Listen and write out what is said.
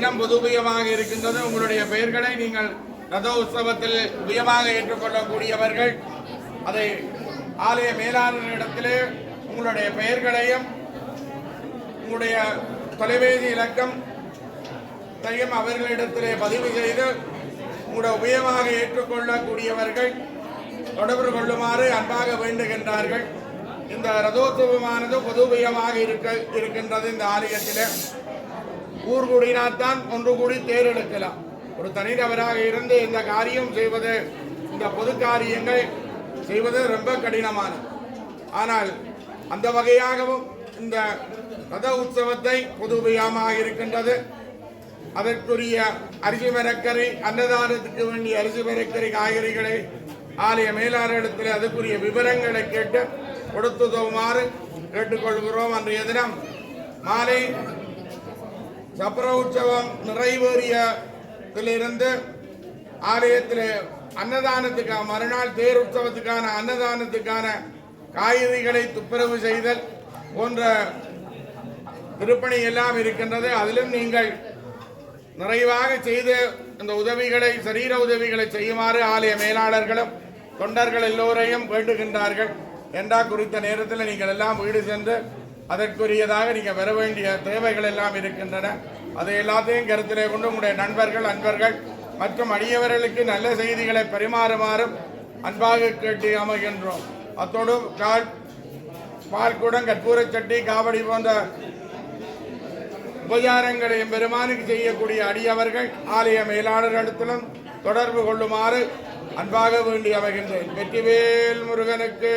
தினம் பொதுபியமாக இருக்கின்றது. உங்களுடைய பெயர்களை நீங்கள் ரத உற்சவத்தில் உயமாக ஏற்றுக்கொள்ளக்கூடியவர்கள். அதை ஆலய மேலாளரிடத்திலே உங்களுடைய பெயர்களையும் உங்களுடைய தொலைபேசி இலக்கம் தையும் அவர்களிடத்திலே பதிவு செய்து உங்களுடைய உபயமாக ஏற்றுக்கொள்ளக்கூடியவர்கள் தொடர்பு கொள்ளுமாறு அன்பாக வேண்டுகின்றார்கள். இந்த ரதோத்சவமானது பொது உபயமாக இருக்க இருக்கின்றது இந்த ஆலயத்திலே. ஊர் ஒன்று கூடி தேர்ந்தெடுக்கலாம் ஒரு தனிநபராக இருந்து இந்த காரியம் செய்வது இந்த பொது காரியங்கள் செய்வது ரொம்ப கடினமானது. ஆனால் அந்த வகையாகவும் இந்த ரத உற்சவத்தை பொது இருக்கின்றது. அதற்குரிய அரிசி மரக்கறி அன்னதானத்துக்கு வேண்டிய அரிசி மரக்கறி காய்கறிகளை ஆலய மேலாளரிடத்தில் அதுக்குரிய விவரங்களை கேட்டு கொடுத்துதவுமாறு கேட்டுக்கொள்கிறோம். அன்றைய தினம் மாலை சப்பர உற்சவம் நிறைவேறியதிலிருந்து ஆலயத்தில் அன்னதானத்துக்கான மறுநாள் தேர் உற்சவத்துக்கான அன்னதானத்துக்கான காய்கறிகளை துப்புரவு செய்தல் போன்ற திருப்பணி எல்லாம் இருக்கின்றது. அதிலும் நீங்கள் நிறைவாக செய்து இந்த உதவிகளை சரீர உதவிகளை செய்யுமாறு ஆலய மேலாளர்களும் தொண்டர்கள் எல்லோரையும் வேண்டுகின்றார்கள். என்றா குறித்த நேரத்தில் நீங்கள் எல்லாம் வீடு சென்று அதற்குரியதாக நீங்கள் வர வேண்டிய தேவைகள் எல்லாம் இருக்கின்றன. அதை எல்லாத்தையும் கருத்திலே கொண்டு உங்களுடைய நண்பர்கள் அன்பர்கள் மற்றும் அடியவர்களுக்கு நல்ல செய்திகளை பரிமாறுமாறும் அன்பாக கேட்டு அமைகின்றோம். அத்தோடு கால் பால்குடம் கற்பூரச் சட்டி காவடி போன்ற உபச்சாரங்களையும் பெருமானுக்கு செய்யக்கூடிய அடியவர்கள் ஆலய மேலாளர்களிடத்திலும் தொடர்பு கொள்ளுமாறு அன்பாக வேண்டி அமைகின்றேன். வெற்றிவேல் முருகனுக்கு.